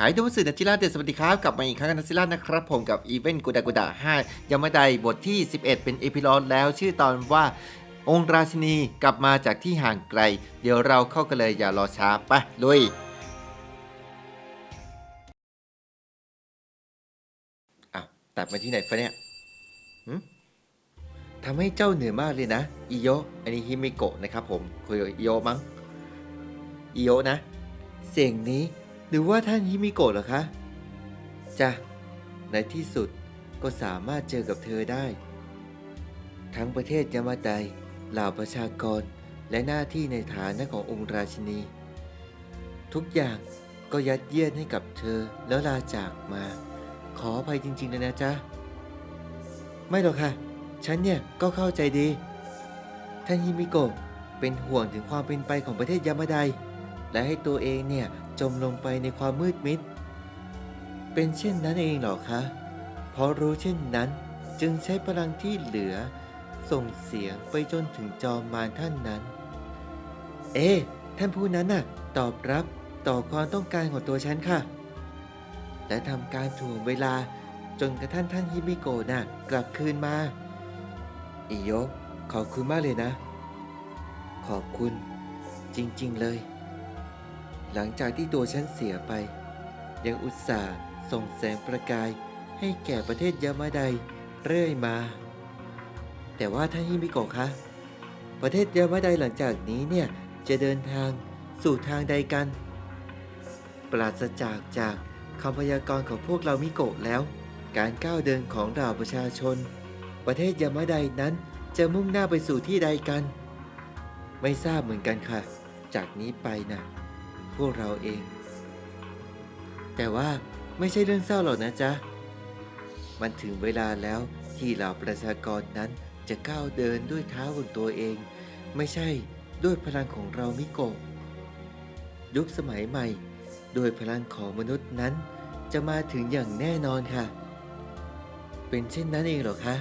หายดูสื่อนัจิราเดสวัสดีครับกลับมาอีกครั้งกับนัจิรานะครับ ผมกับอีเวนต์กูดากูดา5ยังไม่ได้บทที่ 11 เป็นเอพิโลดแล้วชื่อตอนว่าองค์ราชินีกลับมาจากที่ห่างไกล เดี๋ยวเราเข้ากันเลยอย่ารอช้าไปลุยอ้าวตัดมาที่ไหนฟะเนี่ยทำให้เจ้าเหนื่อยมากเลยนะอิโยอันนี้ฮิมิโกะนะครับผมคุยอิโยมั้งอิโยนะ เสียงนี้ หรือว่าท่านฮิมิโกะเหรอคะจ้ะในที่สุดก็สามารถเจอกับเธอได้ ทั้งประเทศยามาไดเหล่าประชากรและหน้าที่ในฐานะขององค์ราชินี ทุกอย่างก็ยัดเยียดให้กับเธอแล้วลาจากมา ขออภัยจริงๆเลยนะจ๊ะ ไม่หรอกค่ะ ฉันเนี่ยก็เข้าใจดี ท่านฮิมิโกะเป็นห่วงถึงความเป็นไปของประเทศยามาได และให้ตัวเองเนี่ยจมลงไปในความมืดมิด เป็นเช่นนั้นเองเหรอคะเพราะรู้เช่นนั้นจึงใช้พลังที่เหลือ ส่งเสียงไปจนถึงจอมมารท่านนั้น เอ๊ท่านผู้นั้นน่ะ ตอบรับต่อความต้องการของตัวฉันค่ะ และทำการถ่วงเวลาจนกระทั่งท่านฮิมิโกะน่ะกลับคืนมา อิโยขอบคุณมากเลยนะ ขอบคุณจริงๆเลย หลังจากที่ตัวฉันเสียไป ยังอุตส่าห์ส่งแสงประกายให้แก่ประเทศยามาไดเรื่อยมา แต่ว่าท่านฮิมิโกะคะ ประเทศยามาไดหลังจากนี้เนี่ยจะเดินทางสู่ทางใดกัน ปราศจากจากคำพยากรณ์ของพวกเรามิโกะแล้ว การก้าวเดินของเหล่าประชาชน ประเทศยามาไดนั้นจะมุ่งหน้าไปสู่ที่ใดกัน ไม่ทราบเหมือนกันค่ะ จากนี้ไปนะ พวกเราเอง แต่ว่าไม่ใช่เรื่องเศร้าหรอกนะจ๊ะ มันถึงเวลาแล้วที่เหล่าประชากรนั้นจะก้าวเดินด้วยเท้าของตัวเอง ไม่ใช่ด้วยพลังของเรามิโกะยุคสมัยใหม่ โดยพลังของมนุษย์นั้น จะมาถึงอย่างแน่นอนค่ะ เป็นเช่นนั้นเองเหรอคะ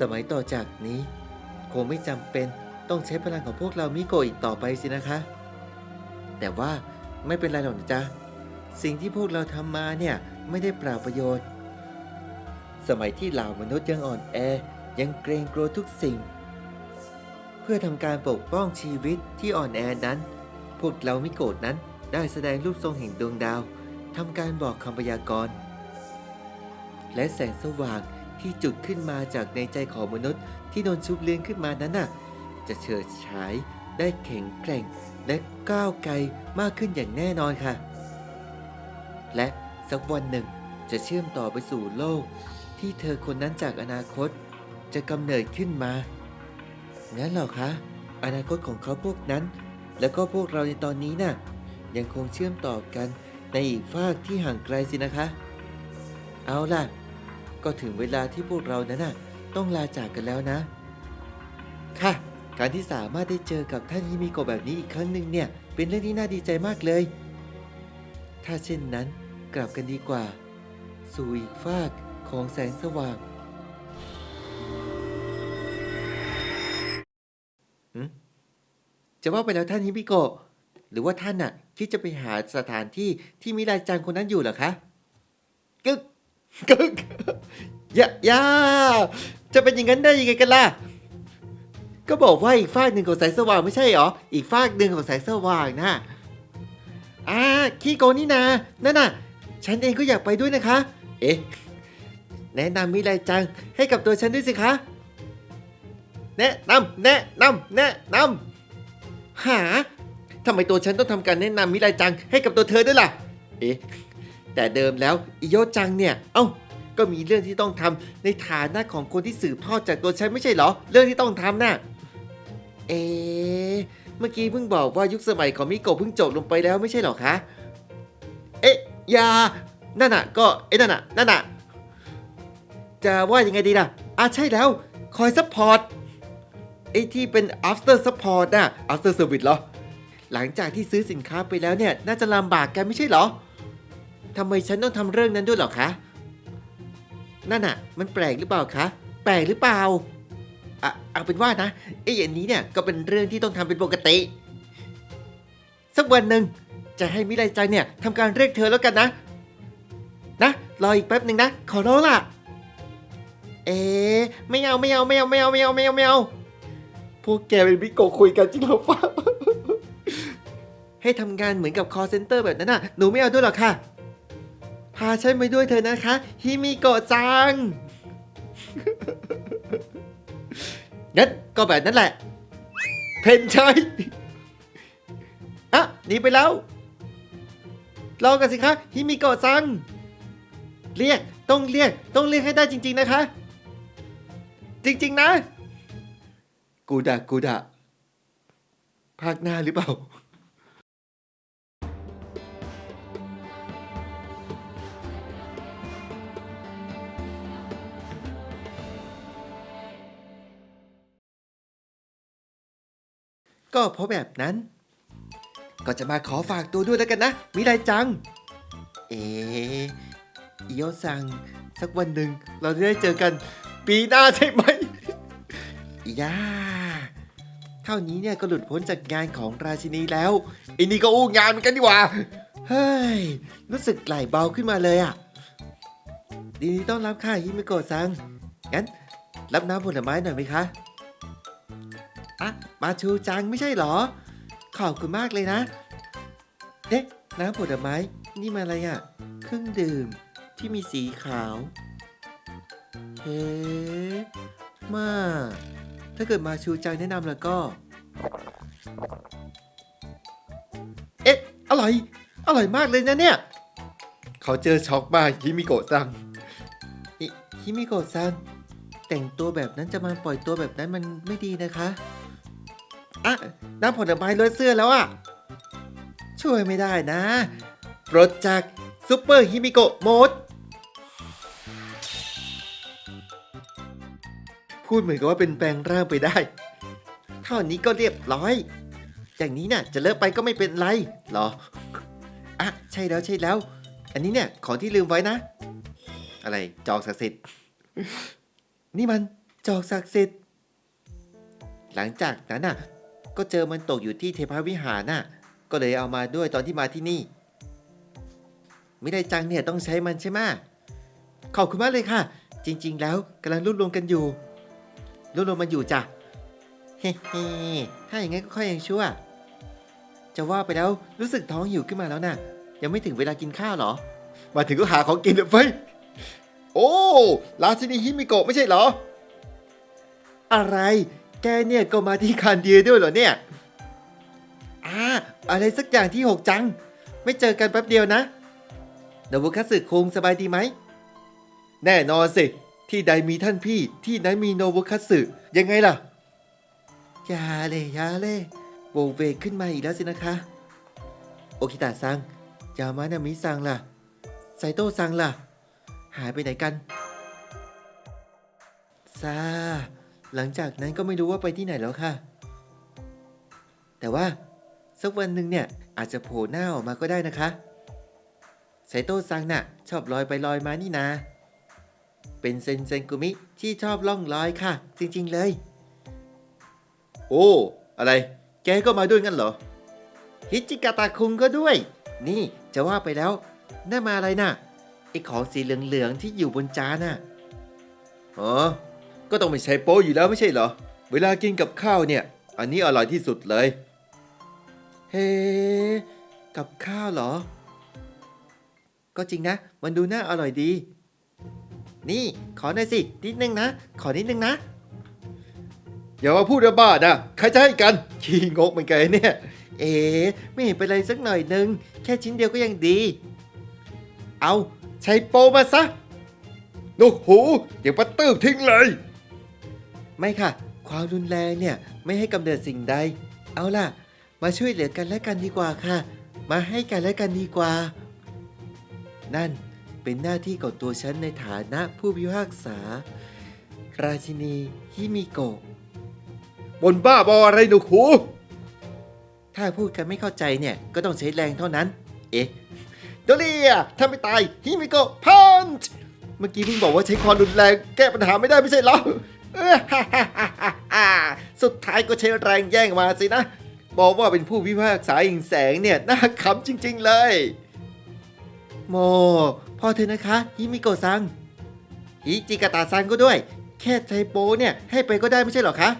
สมัยต่อจากนี้ คงไม่จำเป็นต้องใช้พลังของพวกเรามิโกะอีกต่อไปสินะคะ แต่ว่า ไม่เป็นไรหรอกนะจ๊ะ สิ่งที่พวกเราทำมาเนี่ยไม่ได้เปล่าประโยชน์ สมัยที่เหล่ามนุษย์ยังอ่อนแอ ยังเกรงกลัวทุกสิ่ง เพื่อทำการปกป้องชีวิตที่อ่อนแอนั้น พวกเรามิโกะนั้นได้แสดงรูปทรงแห่งดวงดาวทำการบอกคำพยากรณ์ และแสงสว่างที่จุดขึ้นมาจากในใจของมนุษย์ที่โดนชุบเลี้ยงขึ้นมานั้นน่ะ จะเฉิดฉายได้แข็งแกร่ง และก้าวไกลมากขึ้นอย่างแน่นอนค่ะ และสักวันหนึ่งจะเชื่อมต่อไปสู่โลก ที่เธอคนนั้นจากอนาคตจะกำเนิดขึ้นมา งั้นเหรอคะ อนาคตของเขาพวกนั้น แล้วก็พวกเราในตอนนี้น่ะ ยังคงเชื่อมต่อกันในอีกฟากที่ห่างไกลสินะคะ เอาล่ะ ก็ถึงเวลาที่พวกเรานั้นน่ะต้องลาจากกันแล้วนะ ค่ะ การที่สามารถได้เจอกับท่านฮิมิโกะแบบนี้อีกครั้งหนึ่งเนี่ย เป็นเรื่องที่น่าดีใจมากเลย ถ้าเช่นนั้นกลับกันดีกว่า สู่อีกฟากของแสงสว่างจะว่าไปแล้วท่านฮิมิโกะหรือว่าท่านน่ะคิดจะไปหาสถานที่ที่มิรายจังคนนั้นอยู่เหรอคะกึกกึกย่าอย่าจะเป็นอย่างนั้นได้ยังไงกันล่ะ ก็บอกว่าอีกฟากหนึ่งของแสงสว่างไม่ใช่หรอ อีกฟากหนึ่งของแสงสว่างนะอ่าขี้โกนี่นานั่นน่ะ ฉันเองก็อยากไปด้วยนะคะ เอ๊ะ แนะนำมิไรจังให้กับตัวฉันด้วยสิคะ แนะนำแนะนำแนะนำหาทำไมตัวฉันต้องทำการแนะนำมิไรจังให้กับตัวเธอด้วยล่ะ เอ๊ะ แต่เดิมแล้วอิโยจังเนี่ย เอ้า ก็มีเรื่องที่ต้องทำในฐานะของคนที่สืบทอดจากตัวฉันไม่ใช่เหรอ เรื่องที่ต้องทำน่ะ เอ๊ะเมื่อกี้เพิ่งบอกว่ายุคสมัยของมิโกะเพิ่งจบลงไปแล้วไม่ใช่หรอคะ เอ๊ะยา นั่นน่ะ ก็เอ๊ะนั่นน่ะ นั่นน่ะ จะว่ายังไงดีล่ะอะใช่แล้ว คอยซัพพอร์ต ไอ้ที่เป็น after support น่ะ after service เหรอ หลังจากที่ซื้อสินค้าไปแล้วเนี่ย น่าจะลำบากกันไม่ใช่เหรอทำไมฉันต้องทำเรื่องนั้นด้วยหรอคะ นั่นน่ะ มันแปลกหรือเปล่าคะ แปลกหรือเปล่า เอาเป็นว่านะไอ้อย่างนี้เนี่ยก็เป็นเรื่องที่ต้องทำเป็นปกติ สักวันหนึ่งจะให้มิไรจังเนี่ยทำการเรียกเธอแล้วกันนะ นะรออีกแป๊บหนึ่งนะ ขอร้องล่ะ เอ๊ไม่เอาไม่เอาไม่เอาไม่เอาไม่เอาไม่เอาไม่เอาพวกแกเป็นบิโกคุยกันจริงหรือเปล่าให้ทำงานเหมือนกับ call center แบบนั้นน่ะ หนูไม่เอาด้วยหรอกค่ะ พาฉันไปด้วยเธอนะคะ ฮิมิโกะจัง งั้นก็แบบนั้นแหละ เพนชัยอะหนีไปแล้ว รอกันสิคะฮิมิโกะซัง เรียกต้องเรียกต้องเรียกให้ได้จริง ๆนะคะ จริง ๆ นะ กูดะกูดะภาคหน้าหรือเปล่า ก็เพราะแบบนั้น ก็จะมาขอฝากตัวด้วยแล้วกันนะ มิไรจัง เออิโยซัง สักวันหนึ่งเราจะได้เจอกัน ปีหน้าใช่ไหมย่าเท่านี้เนี่ยก็หลุดพ้นจากงานของราชินีแล้วไอ้นี่ก็อู้งานเหมือนกันดีกว่า เฮ้ย รู้สึกไหลเบาขึ้นมาเลยอะดีนี้ต้อนรับค่ะฮิมิโกะซัง งั้น รับน้ำผลไม้หน่อยไหมคะ มาชูจังไม่ใช่เหรอ ขอบคุณมากเลยนะ เอ๊ะน้ำผลไม้นี่มาอะไรอะ่ะ เครื่องดื่มที่มีสีขาว เฮ้มา ถ้าเกิดมาชูจังแนะนำแล้วก็ เอ๊ะ อร่อย อร่อยมากเลยนะเนี่ย เขาเจอช็อกมากฮิมิโกะซังอิฮิมิโกะซังแต่งตัวแบบนั้นจะมาปล่อยตัวแบบนั้นมันไม่ดีนะคะ อะน้ำผลไม้ลดเสื้อแล้วอะช่วยไม่ได้นะปลดจากซูเปอร์ฮิมิโกะโหมดพูดเหมือนกับว่าเป็นแปลงร่างไปได้ เท่านี้ก็เรียบร้อย อย่างนี้เนี่ยจะเลิกไปก็ไม่เป็นไรหรอ อะ ใช่แล้วใช่แล้ว อันนี้เนี่ย ของที่ลืมไว้นะ อะไร จอกศักดิ์สิทธิ์ นี่มันจอกศักดิ์สิทธิ์ หลังจากนั้นน่ะ ก็เจอมันตกอยู่ที่เทพวิหารน่ะ ก็เลยเอามาด้วยตอนที่มาที่นี่ ไม่ได้จังเนี่ยต้องใช้มันใช่ไหมขอบคุณมากเลยค่ะ จริง ๆ แล้วกำลังรวบรวมกันอยู่รวบรวมมันอยู่จ้ะเฮ้ถ้าอย่างงั้นก็ค่อยยังชั่ว จะว่าไปแล้วรู้สึกท้องหิวขึ้นมาแล้วน่ะ ยังไม่ถึงเวลากินข้าวหรอ มาถึงก็หาของกินเลยเฟ้ยโอ้ราชินีฮิมิโกะไม่ใช่เหรอ อะไร แกเนี่ยก็มาที่คานเดียด้วยเหรอเนี่ยอ่าอะไรสักอย่างที่หกจัง ไม่เจอกันแป๊บเดียวนะโนบุคัสึคุงสบายดีไหม แน่นอนสิ ที่ใดมีท่านพี่ ที่นั้นมีโนบุคัสึ ยังไงล่ะยาเลยยาเลยโวเวกขึ้นมาอีกแล้วสินะคะ โอคิตะซังยามานามิซังล่ะ ไซโตซังล่ะ หายไปไหนกันซา หลังจากนั้นก็ไม่รู้ว่าไปที่ไหนแล้วค่ะ แต่ว่าสักวันหนึ่งเนี่ยอาจจะโผล่หน้าออกมาก็ได้นะคะไซโตซังน่ะ ชอบลอยไปลอยมานี่นา เป็นเซนเซนกุมิที่ชอบล่องลอยค่ะ จริงๆเลย โอ้ อะไร แกก็มาด้วยงั้นเหรอ ฮิจิกาตะคุงก็ด้วย นี่จะว่าไปแล้วน่ามาอะไรน่ะไอของสีเหลืองๆที่อยู่บนจานน่ะ อ๋อ ก็ต้องไม่ใช้โป๊อยู่แล้วไม่ใช่เหรอ เวลากินกับข้าวเนี่ย อันนี้อร่อยที่สุดเลย เฮ้ กับข้าวเหรอ ก็จริงนะ มันดูน่าอร่อยดี นี่ขอหน่อยสิ นิดนึงนะ ขอนิดนึงนะ อย่ามาพูดระบาดนะใครจะให้กัน ขี้งกเหมือนกันเนี่ย เอ๊ะไม่เห็นเป็นไรสักหน่อยนึง แค่ชิ้นเดียวก็ยังดี เอาใช้โปมาซะนกหูเดี๋ยวปัตเตอทิ้งเลย ไม่ค่ะ ความรุนแรงเนี่ยไม่ให้กำเนิดสิ่งใด เอาล่ะ มาช่วยเหลือกันและกันดีกว่าค่ะ มาให้กันและกันดีกว่า นั่นเป็นหน้าที่ของตัวฉันในฐานะผู้พิพากษา ราชินีฮิมิโกะบนบ้าบออะไรหนูหูถ้าพูดกันไม่เข้าใจเนี่ยก็ต้องใช้แรงเท่านั้น เอ๊ะโดเรียถ้าไม่ตายฮิมิโกะพันช์เมื่อกี้เพิ่งบอกว่าใช้ความรุนแรงแก้ปัญหาไม่ได้ไม่ใช่เหรอเออ สุดท้ายก็ใช้แรงแย่งมาสินะ บอกว่าเป็นผู้พิพากษาอิงแสงเนี่ยน่าขำจริง ๆ เลย โมพ่อเธอนะคะฮิมิโกะซังฮิจิกาตะซังก็ด้วย แค่ไทโปเนี่ยให้ไปก็ได้ไม่ใช่หรอคะ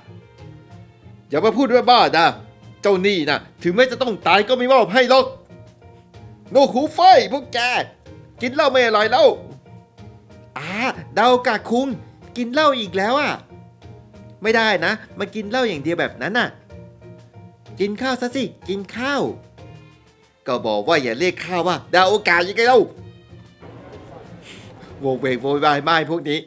อย่ามาพูดว่าบ้านะเจ้านี่นะถึงแม้จะต้องตายก็ไม่มอบให้หรอก โนคูไฟพวกแก กินเหล้าไม่อร่อยแล้วอ่าดากาคุง กินเหล้าอีกแล้วอะ ไม่ได้นะ มากินเหล้าอย่างเดียวแบบนั้นน่ะ กินข้าวซะสิ กินข้าว ก็บอกว่าอย่าเรียกข้าวว่าดาวโอกาสยังไงเล่าโวกเวกโวยวายไม่พวกนี้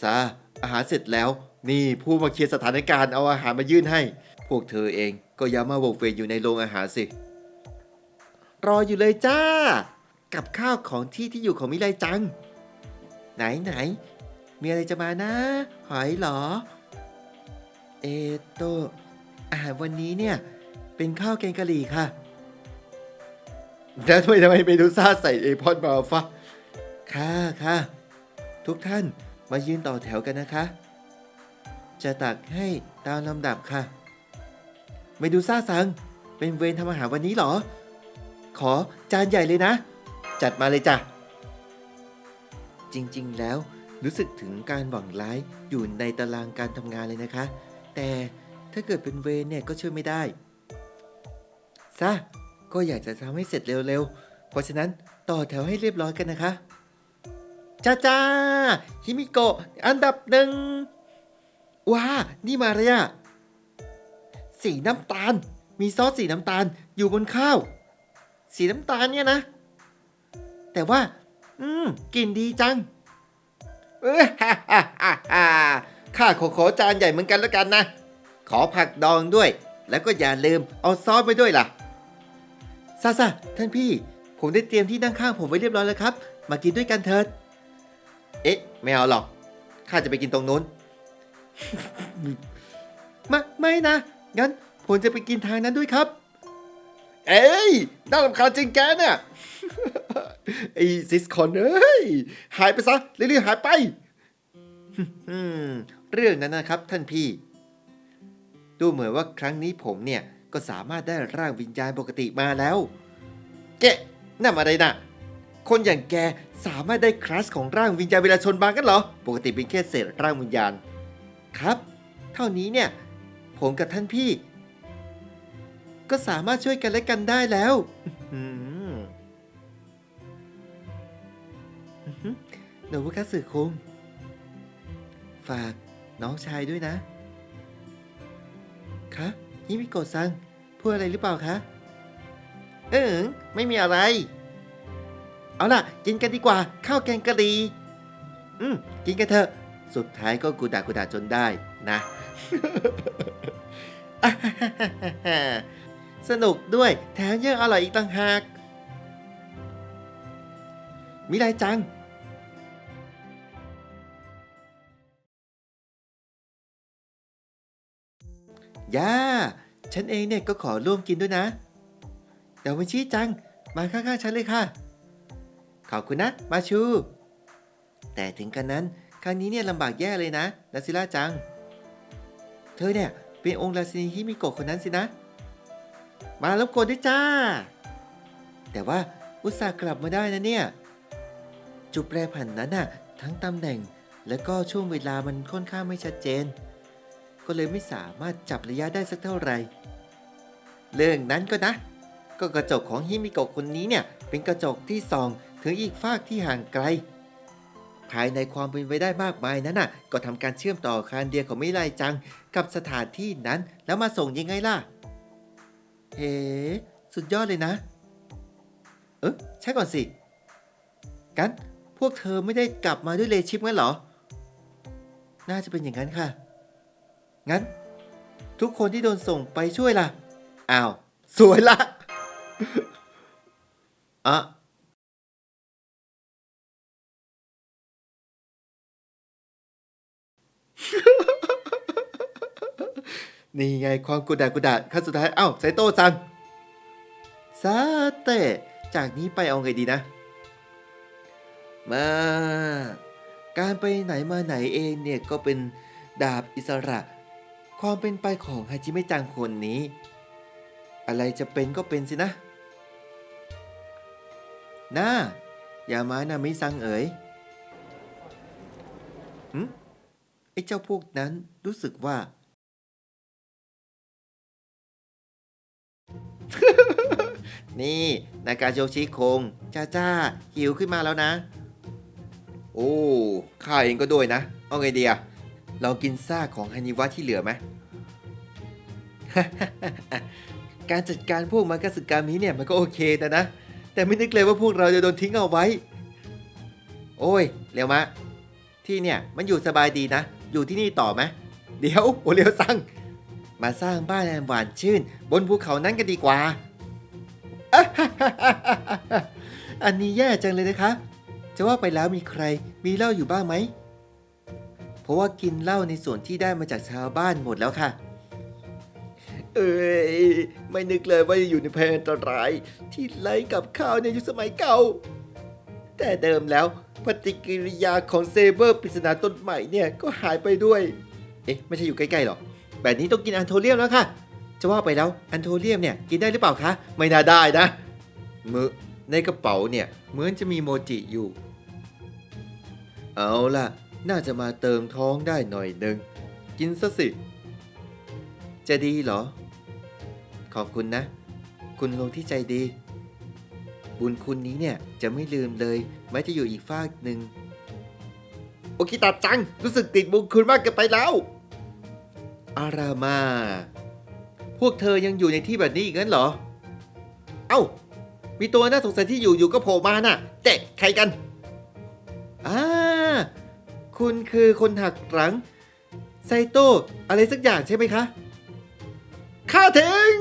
ซาอาหารเสร็จแล้ว นี่ผู้มาเคลียร์สถานการณ์เอาอาหารมายื่นให้ พวกเธอเองก็อย่ามาโวกเวกอยู่ในโรงอาหารสิ รออยู่เลยจ้า กับข้าวของที่ที่อยู่ของมิไรจัง ไหนไหน มีอะไรจะมานะ หอยเหรอ เอโตอาหารวันนี้เนี่ย เป็นข้าวแกงกะหรี่ค่ะ แล้วทำไมทำไมเมนูซ่าใส่เอพอนมาฟะค่ะค่ะ ทุกท่านมายืนต่อแถวกันนะคะ จะตักให้ตามลำดับค่ะ เมดูซ่าซัง เป็นเวรทำอาหารวันนี้เหรอ ขอจานใหญ่เลยนะ จัดมาเลยจ้ะ จริง ๆ แล้ว รู้สึกถึงการหวังร้ายอยู่ในตารางการทำงานเลยนะคะ แต่ถ้าเกิดเป็นเวรเนี่ยก็ช่วยไม่ได้ซะก็อยากจะทำให้เสร็จเร็วๆ เพราะฉะนั้นต่อแถวให้เรียบร้อยกันนะคะ จ้าจ้าฮิมิโกะอันดับหนึ่งว้า นี่มาเลยอะสีน้ำตาล มีซอสสีน้ำตาลอยู่บนข้าว สีน้ำตาลเนี่ยนะ แต่ว่า อืมกลิ่นดีจัง ฮ่าฮ่าฮ่าฮ่าข้าขอขอจานใหญ่เหมือนกันแล้วกันนะ ขอผักดองด้วย แล้วก็อย่าลืมเอาซอสไปด้วยล่ะซาซาท่านพี่ ผมได้เตรียมที่นั่งข้างผมไว้เรียบร้อยแล้วครับ มากินด้วยกันเถิด เอ๊ะ ไม่เอาหรอก ข้าจะไปกินตรงนู้น ไม่ไม่นะ งั้นผมจะไปกินทางนั้นด้วยครับ เอ้ยน่ารำคาญจริงแกเนี่ย ไอ้ซิสคอนเอ้ยหายไปซะเรื่อยๆหายไปเรื่องนั้นนะครับท่านพี่ ดูเหมือนว่าครั้งนี้ผมเนี่ย ก็สามารถได้ร่างวิญญาณปกติมาแล้วเกนั่นอะไรนะคนอย่างแกสามารถได้คลาสของร่างวิญญาณเวลาชนบางกันเหรอ ปกติเป็นแค่เศษร่างวิญญาณ ครับ เท่านี้เนี่ย ผมกับท่านพี่ ก็สามารถช่วยกันและกันได้แล้ว อื โนบุคัตสึคุง ฝากน้องชายด้วยนะ คะฮิมิโกะซัง พูดอะไรหรือเปล่าคะ เออไม่มีอะไร เอาล่ะ กินกันดีกว่า ข้าวแกงกะหรี่อืม กินกันเถอะ สุดท้ายก็กูดากูดาจนได้นะ สนุกด้วยแถมยังอร่อยอีกต่างหากมิไรจัง ย่า ฉันเองเนี่ยก็ขอร่วมกินด้วยนะ เดี๋ยววันชี้จัง มาข้างๆฉันเลยค่ะ ขอบคุณนะ มาชู แต่ถึงกันนั้น ครั้งนี้เนี่ยลำบากแย่เลยนะนาซิล่าจัง เธอเนี่ยเป็นองค์ราชินีฮิมิโกะคนนั้นสินะ มาแล้วกวนด้วยจ้า แต่ว่าอุตส่าห์กลับมาได้นะเนี่ย จุดแปรผันนั้นน่ะทั้งตำแหน่งและก็ช่วงเวลามันค่อนข้างไม่ชัดเจน ก็เลยไม่สามารถจับระยะได้สักเท่าไหร่ เรื่องนั้นก็นะ ก็กระจกของฮิมิโกะคนนี้เนี่ย เป็นกระจกที่ส่องถึงอีกฟากที่ห่างไกล ภายในความเป็นไปได้มากมายนั้นน่ะ ก็ทำการเชื่อมต่อคานเดียของมิไรจัง กับสถานที่นั้นแล้วมาส่งยังไงล่ะ เฮ้สุดยอดเลยนะ เออใช่ก่อนสิ กันพวกเธอไม่ได้กลับมาด้วยเลชิปงั้นเหรอ น่าจะเป็นอย่างนั้นค่ะ งั้น ทุกคนที่โดนส่งไปช่วยล่ะ อ้าว สวยละอะนี่ไงความกุดากุดาขั้นสุดท้าย เอ้าไซโต้ซังซาเตะจากนี้ไปเอาไงดีนะ มา การไปไหนมาไหนเองเนี่ย ก็เป็นดาบอิสระ ความเป็นไปของฮาจิเมจังคนนี้ อะไรจะเป็นก็เป็นสินะน่ายามานามิซังเอ๋ยหืมไอ้เจ้าพวกนั้นรู้สึกว่า นี่นากาโยชิคง จ้าจ้าหิวขึ้นมาแล้วนะ โอ้ ข้าเองก็ด้วยนะ เอาไงดีอะ เรากินซากของฮานิวะที่เหลือไหม การจัดการพวกมากาสึกามิเนี่ยมันก็โอเคแต่นะ แต่ไม่นึกเลยว่าพวกเราจะโดนทิ้งเอาไว้ โอ้ย เร็วมะ ที่เนี่ยมันอยู่สบายดีนะ อยู่ที่นี่ต่อไหมเดี๋ยวโอเร็วสั่งมาสร้างบ้านอันหวานชื่น บนภูเขานั้นกันดีกว่า อันนี้แย่จังเลยนะคะ จะว่าไปแล้วมีใครมีเหล้าอยู่บ้างไหม ราะว่ากินเหล้าในส่วนที่ได้มาจากชาวบ้านหมดแล้วค่ะ เอ้ยไม่นึกเลยว่าจะอยู่ในภัยอันตราย ที่ไล่กับข้าวในยุคสมัยเก่า แต่เดิมแล้วปฏิกิริยาของเซเบอร์ปริศนาต้นใหม่เนี่ยก็หายไปด้วย เอ๊ะไม่ใช่อยู่ใกล้ๆหรอ แบบนี้ต้องกินอันโทเรียมแล้วค่ะ จะว่าไปแล้วอันโทเรียมเนี่ยกินได้หรือเปล่าคะ ไม่น่าได้นะ มือในกระเป๋าเนี่ยเหมือนจะมีโมจิอยู่ เอาล่ะ น่าจะมาเติมท้องได้หน่อยหนึ่ง กินซะสิ จะดีเหรอ ขอบคุณนะ คุณลุงที่ใจดี บุญคุณนี้เนี่ยจะไม่ลืมเลยแม้จะอยู่อีกฟากหนึ่ง โอคิตาจัง รู้สึกติดบุญคุณมากเกินไปแล้ว อารามา พวกเธอยังอยู่ในที่แบบนี้อีกงั้นเหรอ เอ้า มีตัวน่าสงสัยที่อยู่อยู่ก็โผล่มาน่ะเจ๊ใครกันอ่า คุณคือคนหักหลัง ไซโตอะไรสักอย่างใช่ไหมคะ ข้าถึง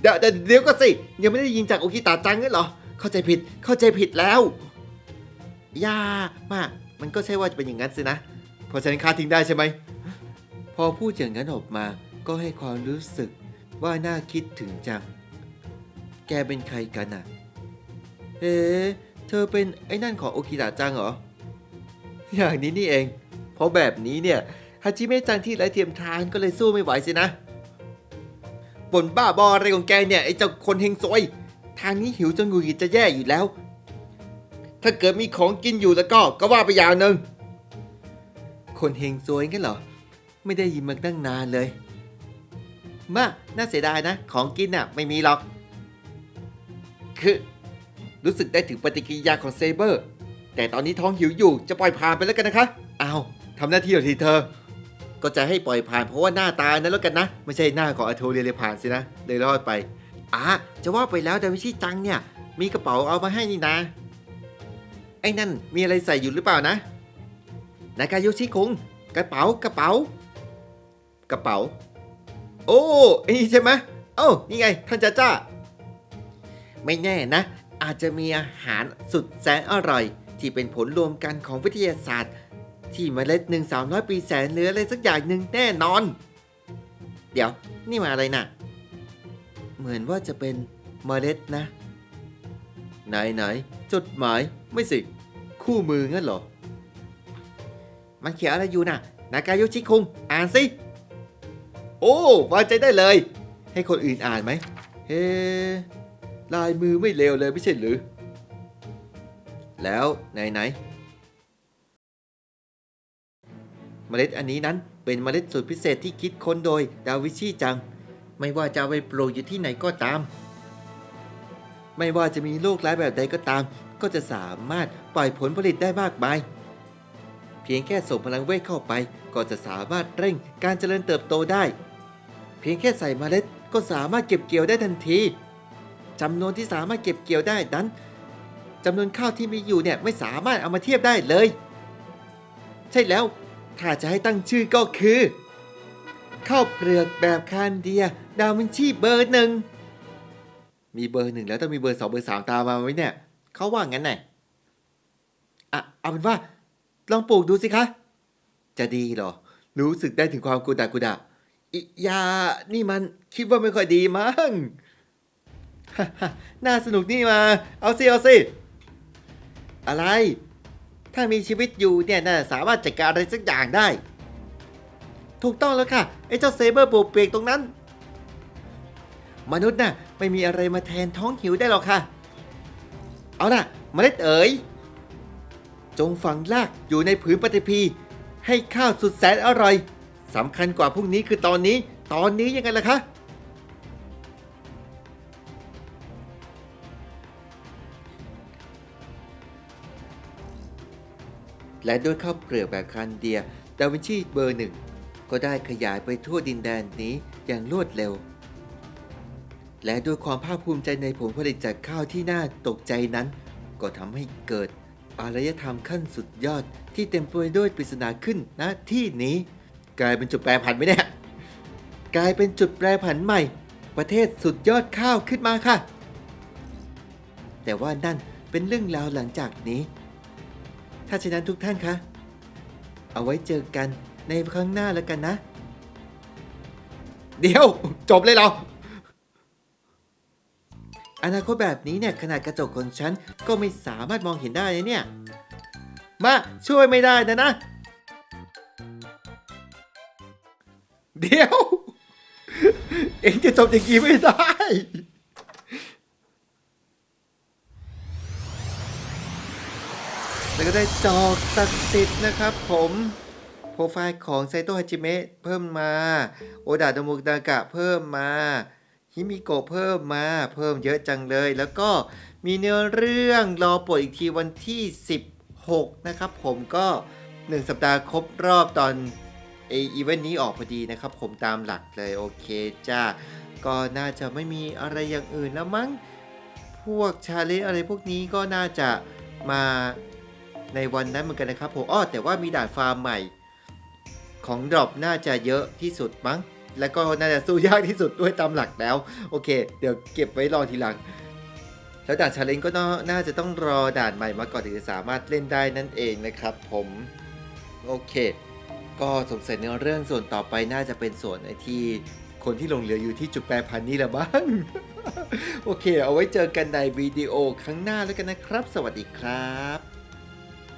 เดี๋ยวเดี๋ยวก็สิ ยังไม่ได้ยินจากโอคิตาจังงั้นเหรอ เข้าใจผิด เข้าใจผิดแล้วย่ามากมันก็ใช่ว่าจะเป็นอย่างนั้นสินะ เพราะฉะนั้นข้าทิ้งได้ใช่ไหม พอพูดอย่างนั้นออกมา ก็ให้ความรู้สึกว่าน่าคิดถึงจัง แกเป็นใครกันอะเอ๊เธอเป็นไอ้นั่นของโอคิตาจังเหรอ อย่างนี้นี่เอง เพราะแบบนี้เนี่ยฮาจิเมะจังที่ไร้เทียมทานก็เลยสู้ไม่ไหวสินะบ่นบ้าบออะไรของแกเนี่ยไอ้เจ้าคนเฮงซวยทางนี้หิวจนหงุดหงิดจะแย่อยู่แล้ว ถ้าเกิดมีของกินอยู่แล้วก็ก็ว่าไปอย่างหนึ่งคนเฮงซวยงั้นเหรอ ไม่ได้ยินมาตั้งนานเลย มาน่าเสียดายนะ ของกินน่ะไม่มีหรอก คือ รู้สึกได้ถึงปฏิกิริยาของเซเบอร์ แต่ตอนนี้ท้องหิวอยู่จะปล่อยผ่านไปแล้วกันนะคะอ้าวทำหน้าที่หน่อยทีเธอ ก็จะให้ปล่อยผ่านเพราะว่าหน้าตานั้นแล้วกันนะ ไม่ใช่หน้าของอาโทเรียเลยผ่านสินะเลยรอดไปอะจะว่าไปแล้วดาวิชิจังเนี่ย มีกระเป๋าเอามาให้นี่นะ ไอ้นั่นมีอะไรใส่อยู่หรือเปล่านะนากาโยชิคุงกระเป๋ากระเป๋า กระเป๋า โอ้ไอ้นี่ใช่ไหมเอ้านี่ไงท่านจ้าจ้าไม่แน่นะ อาจจะมีอาหารสุดแสนอร่อย ที่เป็นผลรวมกันของวิทยาศาสตร์ ที่เมล็ดหนึ่งสามร้อยปีแสนเหรืออะไรสักอย่างหนึ่งแน่นอน เดี๋ยวนี่มาอะไรน่ะ เหมือนว่าจะเป็นเมล็ดนะ ไหนไหนจดหมายไม่สิ คู่มืองั้นเหรอ มันเขียนอะไรอยู่น่ะ นากาโยชิคุงอ่านสิ โอ้วางใจได้เลย ให้คนอื่นอ่านไหมเฮ้ลายมือไม่เลวเลยไม่ใช่หรือ แล้วไหนไหนเมล็ดอันนี้นั้นเป็นเมล็ดสูตรพิเศษที่คิดค้นโดยดาวิชีจัง ไม่ว่าจะไปปลูกอยู่ที่ไหนก็ตาม ไม่ว่าจะมีโรคร้ายแบบใดก็ตาม ก็จะสามารถปล่อยผลผลิตได้มากมาย เพียงแค่ส่งพลังเวทเข้าไป ก็จะสามารถเร่งการเจริญเติบโตได้ เพียงแค่ใส่เมล็ดก็สามารถเก็บเกี่ยวได้ทันทีจำนวนที่สามารถเก็บเกี่ยวได้นั้น จำนวนข้าวที่มีอยู่เนี่ยไม่สามารถเอามาเทียบได้เลย ใช่แล้ว ถ้าจะให้ตั้งชื่อก็คือข้าวเปลือกแบบคานเดีย ดาวินชีเบอร์หนึ่งมีเบอร์หนึ่งแล้วต้องมีเบอร์สองเบอร์สามตามมาไหมเนี่ยเขาว่างั้นไงอะเอาเป็นว่า ลองปลูกดูสิคะ จะดีเหรอ รู้สึกได้ถึงความกุดากุดะอิยา นี่มันคิดว่าไม่ค่อยดีมั้งน่าสนุกนี่มา เอาสิ เอาสิ อะไร ถ้ามีชีวิตอยู่เนี่ยน่าสามารถจัดการอะไรสักอย่างได้ ถูกต้องแล้วค่ะ ไอ้เจ้าเซเบอร์ปูเปียกตรงนั้น มนุษย์น่ะไม่มีอะไรมาแทนท้องหิวได้หรอกค่ะ เอาล่ะเมล็ดเอ๋ย จงฝังลากอยู่ในผืนปฏิพี ให้ข้าวสุดแสนอร่อยสำคัญกว่าพรุ่งนี้คือตอนนี้ ตอนนี้ยังไงล่ะคะ และด้วยข้าวเปลือกแบบคันเดียดาวินชีเบอร์หนึ่งก็ได้ขยายไปทั่วดินแดนนี้อย่างรวดเร็ว และด้วยความภาคภูมิใจในผลผลิตจากข้าวที่น่าตกใจนั้น ก็ทำให้เกิดอารยธรรมขั้นสุดยอดที่เต็มไปด้วยปริศนาขึ้นณที่นี้ กลายเป็นจุดแปรผันไหมเนี่ยกลายเป็นจุดแปรผันใหม่ ประเทศสุดยอดข้าวขึ้นมาค่ะ แต่ว่านั่นเป็นเรื่องราวหลังจากนี้ ถ้าฉะนั้นทุกท่านคะ เอาไว้เจอกันในครั้งหน้าแล้วกันนะ เดี๋ยว จบเลยเรออนาคตแบบนี้เนี่ยขนาดกระจกของฉันก็ไม่สามารถมองเห็นได้เลยเนี่ย มาช่วยไม่ได้นะนะ เดี๋ยว เองจะจบอย่างนี้ไม่ได้ แล้วก็ได้จอกศักดิ์สิทธิ์นะครับผมโปรไฟล์ของไซโตฮาจิเมะเพิ่มมา โอดาโดมุดากะเพิ่มมาฮิมิโกะเพิ่มมาเพิ่มเยอะจังเลย แล้วก็มีเนื้อเรื่องรอปลดอีกทีวันที่ 16 นะครับผมก็ 1 สัปดาห์ครบรอบตอนเออีเวนต์นี้ออกพอดีนะครับ ผมตามหลักเลยโอเคจ้าก็น่าจะไม่มีอะไรอย่างอื่นแล้วมั้ง พวกชาเลนอะไรพวกนี้ก็น่าจะมา ในวันนั้นเหมือนกันนะครับผมอ้อแต่ว่ามีด่านฟาร์มใหม่ ของดรอปน่าจะเยอะที่สุดมั้ง แล้วก็น่าจะสู้ยากที่สุดด้วยตามหลักแล้ว โอเค เดี๋ยวเก็บไว้รอทีหลัง แล้วด่านชาเลนจ์ก็น่าจะต้องรอด่านใหม่มาก่อนถึงจะสามารถเล่นได้นั่นเองนะครับ ผมโอเค ก็สงสัยในเรื่องส่วนต่อไปน่าจะเป็นส่วนไอที่คนที่หลงเหลืออยู่ที่จุดแปรพันนี่แหละบ้าง โอเค เอาไว้เจอกันในวิดีโอครั้งหน้าแล้วกันนะครับ สวัสดีครับ